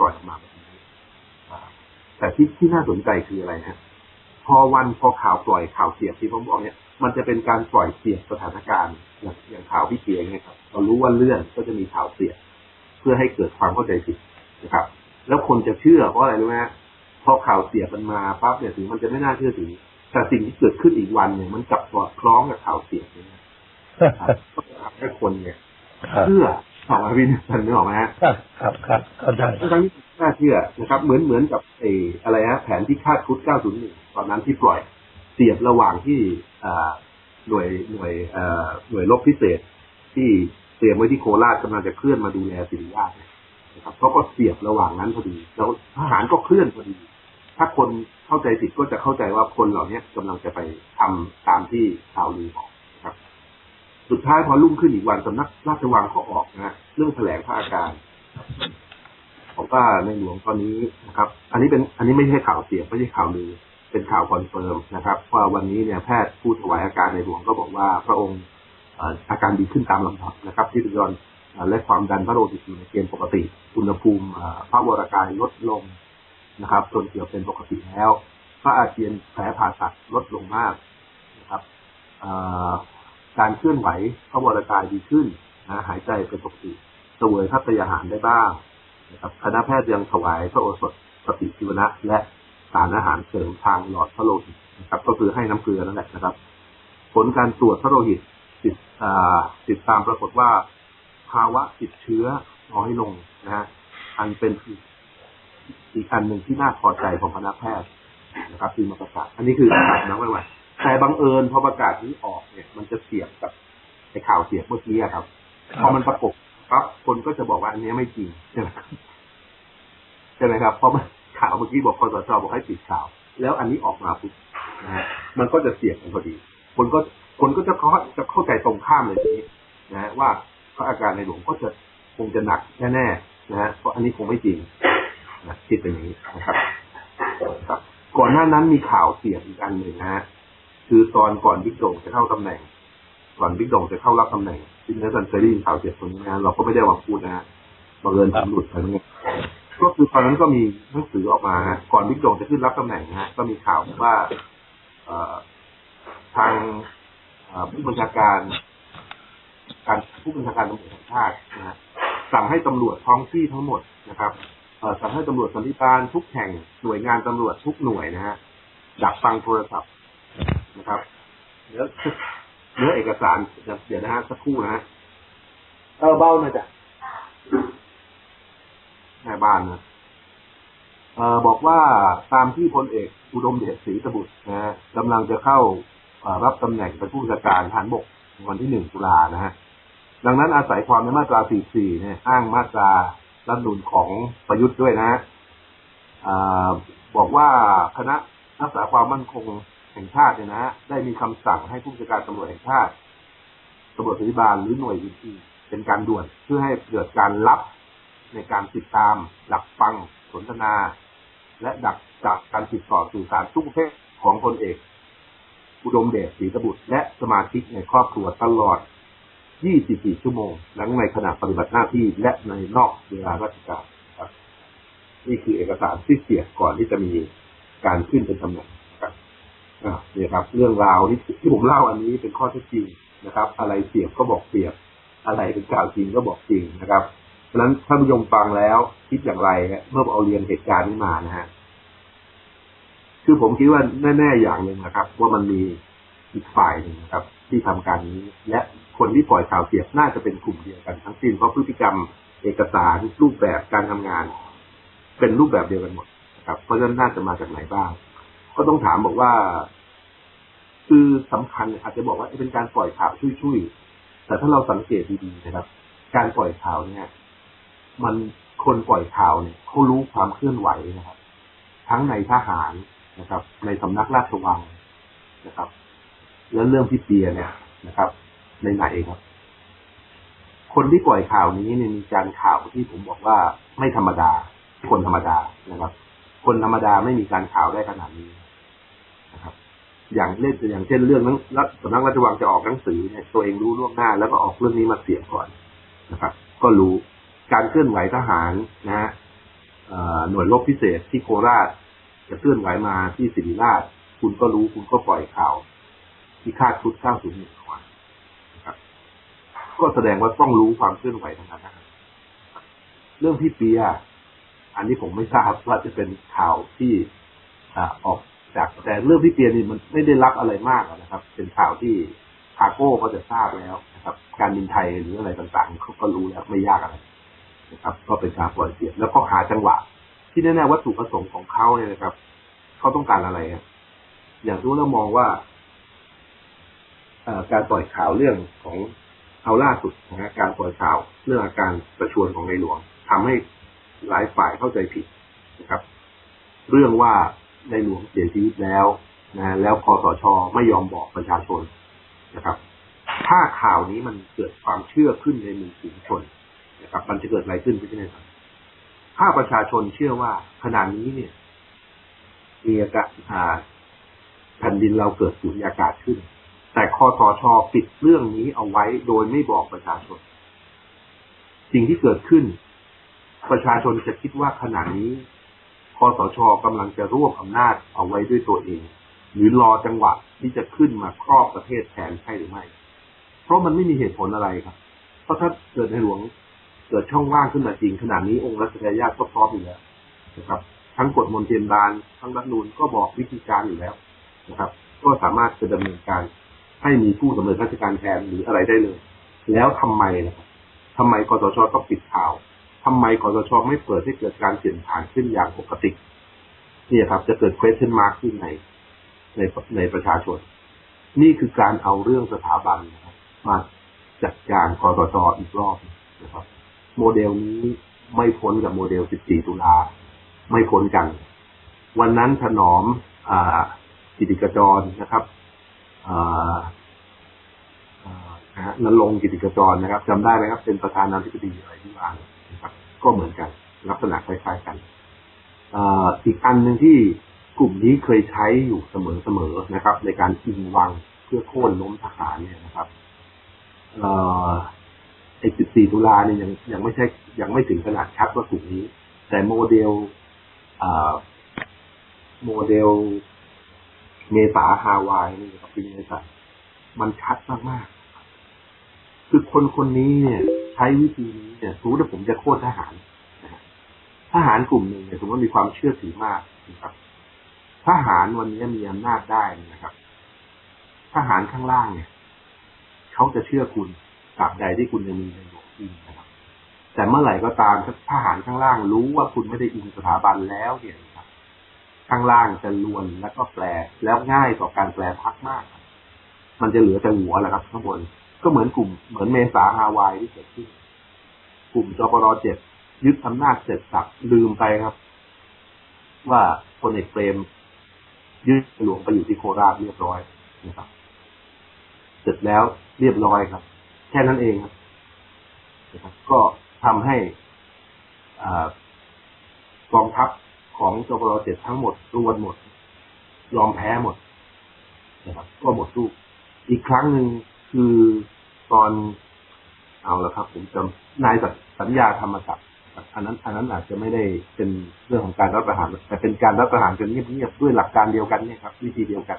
ปล่อยออกมาแบบนี้อ่าแต่ที่ที่น่าสนใจคืออะไรฮะพอวันพอข่าวปล่อยข่าวเสียบที่ผมบอกเนี่ย มันจะเป็นการปล่อยเสียบสถานการณ์อย่างอย่างข่าวพี่เกียงเนี่ยครับเรารู้ว่าเลื่อนก็จะมีข่าวเสียบเพื่อให้เกิดความเข้าใจผิดนะครับ แล้วคนจะเชื่อเพราะอะไรรู้ไหมฮะพอข่าวเสียบมันมาปั๊บเนี่ยถึงมันจะไม่น่าเชื่อถือแต่สิ่งที่เกิดขึ้นอีกวันเนี่ยมันกลับสอดคล้องกับข่าวเสียบเนี่ยนะครับก็จะทำให้คนเนี่ยครับเชื่อ สองอภินิสันนึกออกไหมฮะครับครับครับเข้าใจทั้งที่น่าเชื่อนะครับ เหมือนเหมือนกับเอออะไรฮะแผนที่คาดคุด 901 ตอนนั้นที่ปล่อยเสียบระหว่างที่อ่าหน่วยหน่วยเอ่อหน่วยรบพิเศษ ที่เตรียมไว้ที่โคราชกำลังจะเคลื่อนมาดูแลสิริราชเนี่ยนะครับเขาก็เสียบระหว่างนั้นพอดี แล้วทหารก็เคลื่อนพอดี ถ้าคนเข้าใจผิดก็จะเข้าใจว่าคนเหล่านี้กำลังจะไปทำตามที่ข่าวลือบอกนะครับ สุดท้ายพอรุ่งขึ้นอีกวันสำนักราชวังก็ออกนะฮะเรื่องแถลงพระอาการบอกว่าในหลวงตอนนี้นะครับ อันนี้เป็นอันนี้ไม่ใช่ข่าวเสียงไม่ใช่ข่าวลือเป็นข่าวคอนเฟิร์มนะครับว่าวันนี้เนี่ยแพทย์ผู้ถวายอาการในหลวงก็บอกว่าพระองค์อาการดีขึ้นตามลำดับนะครับที่ยอนเอ่อและความดันพระโลหิตอยู่ในเกณฑ์ปกติอุณหภูมิพระวรากายลดลงนะครับจนเกือบเป็นปกติแล้ว พระอาเจียนแผลผ่าตัดลดลงมากนะครับ การเคลื่อนไหวพระวรกายดีขึ้นนะหายใจเป็นปกติเสวยพัตยาหารได้บ้างนะครับคณะแพทย์ยังถวายพระโอสถปฏิชีวนะ และสารอาหารเสริมทางหลอดพระโลหิตนะครับ ก็คือให้น้ำเกลือนั่นแหละนะครับ ผลการตรวจพระโลหิตติดติดตามปรากฏว่า ภาวะติดเชื้อน้อยลงนะฮะอันเป็นอีกอันหนึ่งที่น่าพอใจของคณะแพทย์นะครับที่มาประกาศอันนี้คือข่าวนะไว้ไว้ แต่บังเอิญพอประกาศนี้ออกเนี่ย มันจะเสียบกับไอ้ข่าวเสียบเมื่อกี้อะครับ พอมันประกบปั๊บคนก็จะบอกว่าอันนี้ไม่จริงใช่ไหมครับใช่ไหมครับ เพราะมันข่าวเมื่อกี้บอกคอสชบอกให้ปิดข่าว แล้วอันนี้ออกมาปุ๊บนะฮะมันก็จะเสียบกันพอดี คนก็คนก็จะเข้าจะเข้าใจตรงข้ามเลยทีนี้นะฮะว่าพระอาการในหลวงก็จะคงจะหนักแน่ๆนะฮะเพราะอันนี้คงไม่จริงนะคิดเป็นอย่างนี้นะครับครับก่อนหน้านั้นมีข่าวเสียบอีกอันหนึ่งนะฮะ คือตอนก่อนบิ๊กโด่งจะเข้าตำแหน่ง ก่อนบิ๊กโด่งจะเข้ารับตำแหน่งที่นักสันเคยได้ยินข่าวเสียบตรงนี้นะเราก็ไม่ได้วางพูดนะฮะบังเอิญผมหลุดไปเนี่ยก็คือตอนนั้นก็มีหนังสือออกมาฮะก่อนบิ๊กโด่งจะขึ้นรับตำแหน่งนะฮะก็มีข่าวว่าเอทางผู้บัญชาการ การผู้บัญชาการตำรวจแห่งชาตินะฮะสั่งให้ตำรวจท้องที่ทั้งหมดนะครับเอสั่งให้ตำรวจสันติบาลทุกแห่งหน่วยงานตำรวจทุกหน่วยนะฮะดักฟังโทรศัพท์ นะครับเดี๋ยวเนื้อเอกสารเดี๋ยวนะฮะสักครู่นะฮะเออเบ้าหนะจ๊ะแม่บ้านนะเออบอกว่าตามที่พลเอกอุดมเดชศรีสบุตรนะฮะกำลังจะเข้าเอ่อรับตำแหน่งเป็นผู้บัญชาการทหารบกวันที่หนึ่งตุลานะฮะดังนั้นอาศัยความในมาตรา 44 เนี่ย อ้างมาตรารัฐธรรมนูญของประยุทธ์ด้วยนะฮะอ่าบอกว่าคณะรักษาความมั่นคง แห่งชาติเนี่ยนะฮะได้มีคำสั่งให้ผู้บัญชาการตำรวจแห่งชาติตำรวจสันติบาลหรือหน่วยอื่นๆเป็นการด่วนเพื่อให้เกิดการรับในการติดตามหลักฟังสนทนา และดักจับการติดต่อสื่อสารทุกประเภทของพลเอก อุดมเดชศรีสบุตร และสมาชิกในครอบครัวตลอด 24 ชั่วโมงทั้งในขณะปฏิบัติหน้าที่และในนอกเวลาราชการนี่คือเอกสารที่เสียก่อนที่จะมีการขึ้นเป็นตำแหน่งนะครับอ่า เนี่ยครับ เรื่องราวที่ที่ผมเล่าอันนี้เป็นข้อเท็จจริงนะครับ อะไรเสียบก็บอกเสียบ อะไรเป็นข่าวจริงก็บอกจริงนะครับเพราะฉะนั้นท่านผู้ชมฟังแล้วคิดอย่างไรเมื่อเอาเรียนเหตุการณ์นี้มานะฮะคือผมคิดว่าแน่ๆอย่างหนึ่งนะครับ ว่ามันมีอีกฝ่ายหนึ่งนะครับ ที่ทำการนี้ และคนที่ปล่อยข่าวเสียบน่าจะเป็นกลุ่มเดียวกันทั้งสิ้นเพราะพฤติกรรมเอกสารรูปแบบการทำงาน เป็นรูปแบบเดียวกันหมดนะครับเพราะฉะนั้นน่าจะมาจากไหนบ้าง ก็ต้องถามบอกว่า คือสำคัญอาจจะบอกว่าเป็นการปล่อยข่าวช่วยๆแต่ถ้าเราสังเกตดีๆนะครับ การปล่อยข่าวเนี่ย มันคนปล่อยข่าวเนี่ยเขารู้ความเคลื่อนไหวนะครับ ทั้งในทหารนะครับ ในสำนักราชวังนะครับ แล้วเรื่องพี่เปียเนี่ยนะครับ ในไหนครับ คนที่ปล่อยข่าวนี้เนี่ยมีการข่าวที่ผมบอกว่าไม่ธรรมดา คนธรรมดานะครับ คนธรรมดาไม่มีการข่าวได้ขนาดนี้ นะครับ อย่างเล่นอย่างเช่นเรื่องนั้นรัฐสำนักราชวังจะออกหนังสือเนี่ยตัวเองรู้ล่วงหน้า แล้วก็ออกเรื่องนี้มาเสียก่อนนะครับ ก็รู้การเคลื่อนไหวทหารนะฮะหน่วยรบพิเศษที่โคราช จะเคลื่อนไหวมาที่ศิริราช คุณก็รู้คุณก็ปล่อยข่าว ที่คาดชุด901ออกมานะครับก็แสดงว่าต้องรู้ความเคลื่อนไหวทางการทหารเรื่องพี่เปียอันนี้ผมไม่ทราบว่าจะเป็นข่าวที่อออก จากแต่เรื่องพี่เปียนี่มันไม่ได้รับอะไรมากนะครับ เป็นข่าวที่คาโก้ก็จะทราบแล้วนะครับ การบินไทยหรืออะไรต่างๆเขาก็รู้แล้วไม่ยากอะไรนะครับ ก็เป็นการปล่อยเสียงแล้วก็หาจังหวะ ที่แน่ๆวัตถุประสงค์ของเขาเนี่ยนะครับเขาต้องการอะไรอย่างรู้แล้วมองว่าการปล่อยข่าวเรื่องของเอาล่าสุดนะการปล่อยข่าวเรื่องอาการประชวรของในหลวงทำให้หลายฝ่ายเข้าใจผิดนะครับ เรื่องว่า ในหลวงเสียชีวิตแล้วนะแล้วคอสชไม่ยอมบอกประชาชนนะครับ ถ้าข่าวนี้มันเกิดความเชื่อขึ้นในหมู่ฝูงชนนะครับ มันจะเกิดอะไรขึ้นพี่เนครับถ้าประชาชนเชื่อว่าขณะนี้เนี่ย มีอากาศแผ่นดินเราเกิดสุญญากาศขึ้น แต่คอสชปิดเรื่องนี้เอาไว้โดยไม่บอกประชาชน สิ่งที่เกิดขึ้น ประชาชนจะคิดว่าขณะนี้ คอสชกำลังจะรวบอำนาจเอาไว้ด้วยตัวเอง หรือรอจังหวะที่จะขึ้นมาครอบประเทศแทนใช่หรือไม่ เพราะมันไม่มีเหตุผลอะไรครับ เพราะถ้าเกิดในหลวงเกิดช่องว่างขึ้นมาจริงขนาดนี้องค์รัชทายาทก็พร้อมอยู่แล้วนะครับ ทั้งกฎมนเทียนบานทั้งรัฐนูนก็บอกวิธีการอยู่แล้วนะครับ ก็สามารถจะดำเนินการให้มีผู้ดำเนินราชการแทนหรืออะไรได้เลย แล้วทำไมนะครับทำไมกสชต้องปิดข่าว ทำไมกสชไม่เปิดให้เกิดการเปลี่ยนผ่านขึ้นอย่างปกติเนี่ยครับ จะเกิด question mark ขึ้นในในในประชาชน นี่คือการเอาเรื่องสถาบันนะครับมาจัดการกสชอีกรอบนะครับ โมเดลนี้ไม่พ้นกับโมเดล 14 ตุลา ไม่พ้นกัน วันนั้นถนอมอ่ากิติกจรนะครับอ่าอ่านะฮะนรงกิติกจรนะครับจำได้ไหมครับ เป็นประธานาธิบดีอะไรที่ว่าน ก็เหมือนกัน ลักษณะคล้ายๆกันอีกอันหนึ่งที่กลุ่มนี้เคยใช้อยู่เสมอๆนะครับ ในการชิงวังเพื่อโค่นล้มทหารเนี่ยนะครับเอ่อไอ้14ตุลาเนี่ยยังยังไม่ใช่ยังไม่ถึงขนาดชัดว่ากลุ่มนี้ แต่โมเดลโมเดลเมษาฮาวายนี่นะครับปีเมษามันชัดมากๆคือคนคนนี้เนี่ย ช้วิธีนี้เนี่ยสมมติว่าผมจะโค่นทหารทหารกลุ่มหนึ่งเนี่ยสมมติว่ามีความเชื่อถือมากนะครับทหารวันนี้มีอำนาจได้นะครับ ทหารข้างล่างเนี่ยเขาจะเชื่อคุณตราบใดที่คุณยังมีในหลวงจริงนะครับ แต่เมื่อไหร่ก็ตามทหารข้างล่างรู้ว่าคุณไม่ได้อิงสถาบันแล้วเนี่ยนะครับ ข้างล่างจะลวนแล้วก็แปลแล้วง่ายต่อการแปลพักมาก มันจะเหลือแต่หัวแหละครับข้างบน ก็เหมือนกลุ่มเหมือนเมษาฮาวายที่เกิดขึ้น กลุ่มจปรเจ็ดยึดอำนาจเสร็จสับลืมไปครับ ว่าพลเอกเปรมยึดหลวงไปอยู่ที่โคราชเรียบร้อยนะครับ เสร็จแล้วเรียบร้อยครับ แค่นั้นเองครับนะครับ ก็ทำให้กองทัพของจปรเจ็ดทั้งหมดรวนหมด ยอมแพ้หมดนะครับ ก็หมดสู้อีกครั้งหนึ่ง คือตอนเอาละครับ ผมจำนายสัญญาธรรมศักดิ์อันนั้น อันนั้นอาจจะไม่ได้เป็นเรื่องของการรัฐประหาร แต่เป็นการรัฐประหารกันเงียบๆด้วยหลักการเดียวกันเนี่ยครับ วิธีเดียวกัน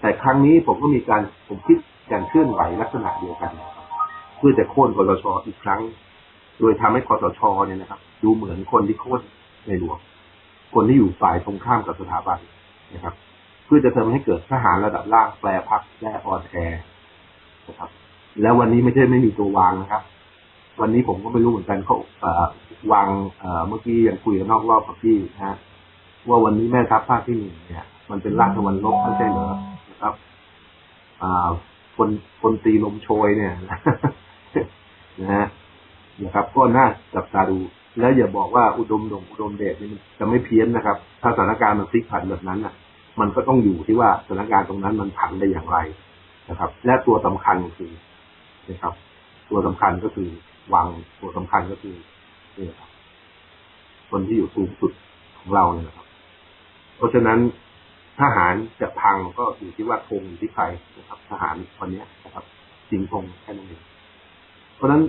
แต่ครั้งนี้ผมก็มีการผมคิดการเคลื่อนไหวลักษณะเดียวกันเพื่อจะโค่นคอสชอีกครั้ง โดยทำให้คอสชเนี่ยนะครับ ดูเหมือนคนที่โค่นในหลวงคนที่อยู่ฝ่ายตรงข้ามกับสถาบันนะครับ เพื่อจะทำให้เกิดทหารระดับล่างแปรพักและออนแอ นะครับ แล้ววันนี้ไม่ใช่ไม่มีตัววางนะครับ วันนี้ผมก็ไม่รู้เหมือนกันเขาวางเมื่อกี้ยังคุยกันนอกรอบกับพี่นะฮะว่าวันนี้แม่ทัพภาคที่หนึ่งเนี่ย มันเป็นราชวันลบไม่ใช่เหรอนะครับ อ่า คนคนตีลมโชยเนี่ยนะฮะนะครับ ก็น่าจับตาดู แล้วอย่าบอกว่าอุดมดงอุดมเดชนี่จะไม่เพี้ยนนะครับ ถ้าสถานการณ์มันพลิกผันแบบนั้นน่ะ มันก็ต้องอยู่ที่ว่าสถานการณ์ตรงนั้นมันผันได้อย่างไร นะครับ และตัวสำคัญคือนะครับ ตัวสำคัญก็คือวังตัวสำคัญก็คือนี่ครับ คนที่อยู่สูงสุดของเราเนี่ยนะครับ เพราะฉะนั้นทหารจะพังก็อยู่ที่ว่าธงอยู่ที่ใครนะครับ ทหารวันนี้นะครับจริงธงแค่นั้นเองเพราะฉะนั้น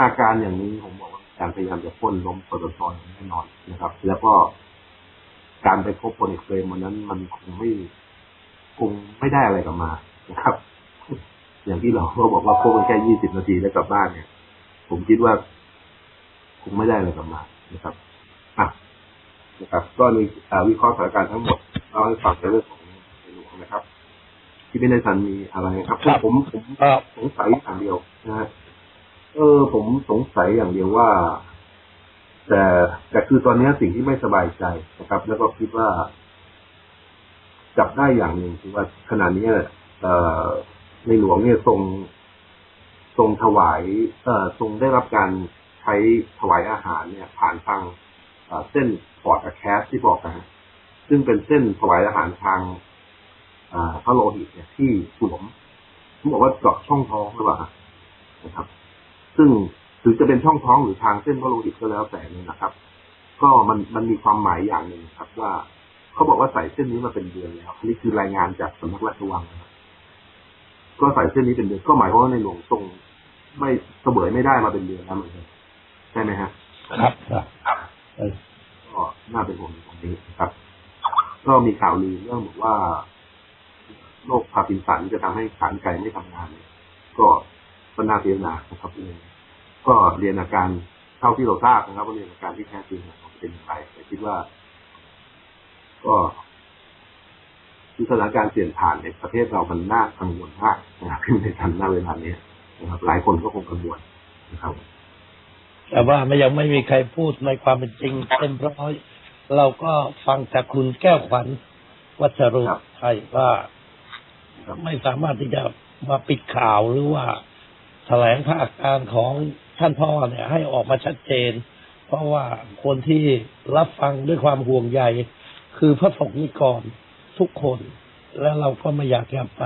อาการอย่างนี้ผมบอกว่าการพยายามจะพ้นล้มคอสชองแน่นอนนะครับ แล้วก็การไปพบพลเอกเปรมวันนั้นมันคงไม่คงไม่ได้อะไรกลับมานะครับ อย่างที่เราเราบอกว่าพบกันแค่ยี่สิบนาทีแล้วกลับบ้านเนี่ย ผมคิดว่าคงไม่ได้อะไรกลับมานะครับอะนะครับ ก็มีอ่าวิเคราะห์สถานการณ์ทั้งหมดเราให้ฟังในเรื่องของในหลวงนะครับ ที่เป็นในสันมีอะไรครับครับผมผมครับสงสัยอย่างเดียวนะฮะเออ ผมสงสัยอย่างเดียวว่า แต่แต่คือตอนนี้สิ่งที่ไม่สบายใจนะครับ แล้วก็คิดว่า จับได้อย่างหนึ่งคือว่าขณะนี้เอ่อ ในหลวงเนี่ยทรงทรงถวาย เอ่อทรงได้รับการใช้ถวายอาหารเนี่ย ผ่านทางเส้นพอร์ตแคสที่บอกนะฮะซึ่งเป็นเส้นถวายอาหารทางอ่าพระโลหิตเนี่ยที่สวมผมบอกว่าเจาะช่องท้องหรือเปล่านะครับ ซึ่งถึงจะเป็นช่องท้องหรือทางเส้นพระโลหิตก็แล้วแต่นี่นะครับ ก็มันมันมีความหมายอย่างหนึ่งครับ ว่าเขาบอกว่าใส่เส้นนี้มาเป็นเดือนแล้วอันนี้คือรายงานจากสำนักราชวังนะครับ ก็ใส่เส้นนี้เป็นเดือนก็หมายความว่าในหลวงทรงไม่เสวยไม่ได้มาเป็นเดือนแล้วเหมือนกันใช่ไหมฮะครับครับเออก็น่าเป็นห่วงตรงนี้นะครับ ก็มีข่าวลือเรื่องบอกว่าโรคพาร์กินสันจะทำให้ขานไก่ไม่ทำงานเนี่ยก็ก็น่าพิจารณานะครับเองก็เรียนอาการเท่าที่เราทราบนะครับว่าเรียนอาการที่แท้จริงเนี่ยเป็นอย่างไรแต่คิดว่า ก็คือ สถานการณ์เปลี่ยนผ่านในประเทศเรามันน่ากังวลมากนะครับในทันหน้าเวลานี้นะครับ หลายคนก็คงกังวลนะครับ แต่ว่ามันยังไม่มีใครพูดในความเป็นจริงเต็มร้อยเราก็ฟังจากคุณแก้วขวัญวัชรุครับไทยว่าครับไม่สามารถที่จะมาปิดข่าวหรือว่าแถลงภาคการของท่านพ่อเนี่ย ให้ออกมาชัดเจน เพราะว่าคนที่รับฟังด้วยความห่วงใย คือพระสงฆ์นิกร ทุกคน และเราก็ไม่อยากจะไป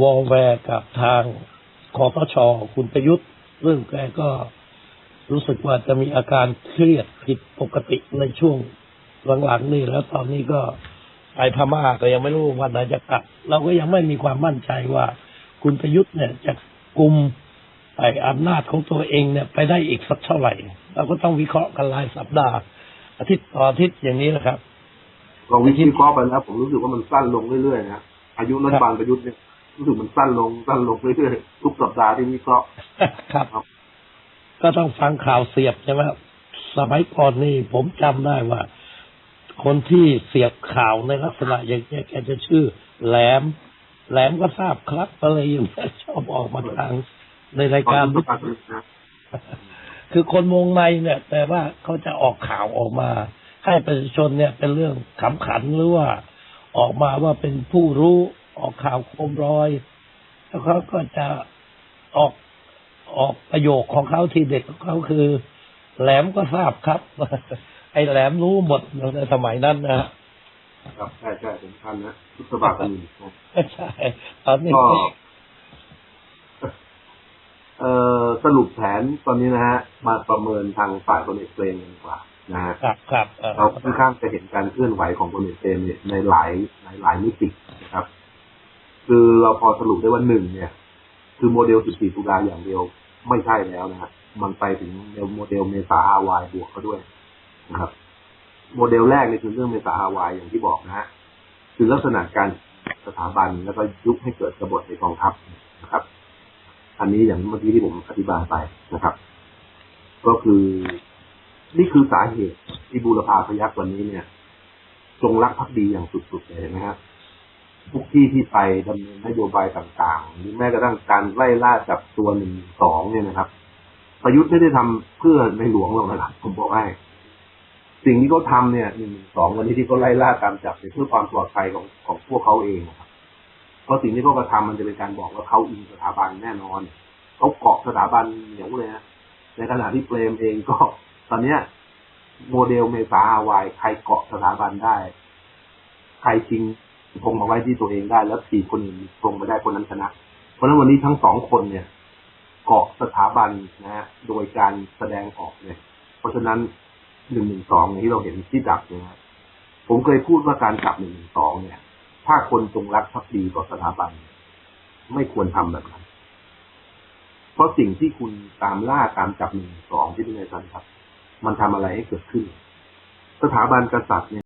วอลแวร์กับทางคอตชคุณประยุทธ์เรื่องแกก็รู้สึกว่าจะมีอาการเครียดผิดปกติในช่วงหลังๆนี่แล้วตอนนี้ก็ไปพม่าก็ยังไม่รู้วันไหนจะกลับ เราก็ยังไม่มีความมั่นใจว่า คุณประยุทธ์เนี่ยจะกลุ่มไอ้อำนาจของตัวเองเนี่ยไปได้อีกสักเท่าไหร่ เราก็ต้องวิเคราะห์กันรายสัปดาห์ อาทิตย์ต่ออาทิตย์อย่างนี้นะครับ ลองวิเคราะห์ไปแล้วผมรู้สึกว่ามันสั้นลงเรื่อยๆนะอายุรัฐบาลประยุทธ์เนี่ยรู้สึกมันสั้นลงสั้นลงเรื่อยๆทุกสัปดาห์ที่วิเคราะห์ครับครับก็ต้องฟังข่าวเสียบใช่ไหมครับสมัยก่อนนี่ผมจำได้ว่า คนที่เสียบข่าวในลักษณะอย่างนี้ยแกจะชื่อ แหลม แหลมก็ทราบครับอะไรอย่างเงี้ยชอบออกมาทางในรายตอนการรัฐบาลประยุทธ์นะคือคนวงในเนี่ย แต่ว่าเขาจะออกข่าวออกมา ให้ประชาชนเนี่ยเป็นเรื่องขำขันหรือว่าออกมาว่าเป็นผู้รู้ออกข่าวโคมรอย แล้วเขาก็จะออกออกประโยคของเขาที่เด็ดของเขาคือ แหลมก็ทราบครับ ไอ้แหลมรู้หมดในสมัยนั้นนะฮะครับใช่ใช่สำคัญนะทุกสัปดาห์ประยุทธ์นะใช่ตอนนี้ก็เอ่อสรุปแผนตอนนี้นะฮะ มาประเมินทางฝ่ายพลเอกเปรมกันดีกว่า นะฮะครับครับเออเราค่อนข้างจะเห็นการเคลื่อนไหวของพลเอกเปรมเนี่ยในหลายหลายหลายมิตินะครับ คือเราพอสรุปได้ว่าหนึ่งเนี่ย คือโมเดล 14 ตุลาอย่างเดียวไม่ใช่แล้วนะฮะมันไปถึงโมเดลเมษาฮาวายบวกเขาด้วยนะครับ โมเดลแรกเนี่ยคือเรื่องเมษาฮาวายอย่างที่บอกนะฮะคือลักษณะการสถาบันแล้วก็ยุบให้เกิดกบฏในกองทัพนะครับ อันนี้อย่างเมื่อกี้ที่ผมอธิบายไปนะครับ ก็คือ นี่คือสาเหตุที่บูรพาพยักษ์วันนี้เนี่ย จงรักภักดีอย่างสุดๆเลยนะครับทุกที่ที่ไปดำเนินนโยบายต่างๆหรือแม้กระทั่งการไล่ล่าจับตัวหนึ่งสองเนี่ยนะครับ ประยุทธ์ไม่ได้ทำเพื่อในหลวงหรอกนะครับผมบอกให้สิ่งที่เขาทำเนี่ยหนึ่งสองวันนี้ที่เขาไล่ล่าตามจับเนี่ยเพื่อความปลอดภัยของของพวกเขาเองครับเพราะสิ่งที่เขากระทำมันจะเป็นการบอกว่าเขาอิงสถาบันแน่นอนเขาเกาะสถาบันเหนียวเลยนะในขณะที่เปรมเองก็ ตอนเนี้ย โมเดลเมษาฮาวายใครเกาะสถาบันได้ ใครชิงคงมาไว้ที่ตัวเองได้ แล้วสี่คนอื่นคงไม่ได้คนนั้นชนะ เพราะฉะนั้นวันนี้ทั้งสองคนเนี่ย เกาะสถาบันนะฮะโดยการแสดงออกเนี่ย เพราะฉะนั้นหนึ่งหนึ่งสองที่เราเห็นที่ดับเนี่ยนะผมเคยพูดว่าการจับหนึ่งหนึ่งสองเนี่ย ถ้าคนจงรักภักดีต่อสถาบัน ไม่ควรทำแบบนั้น เพราะสิ่งที่คุณตามล่าตามจับหนึ่งสองที่เป็นไงสันครับ มันทำอะไรให้เกิดขึ้น สถาบันกษัตริย์เนี่ย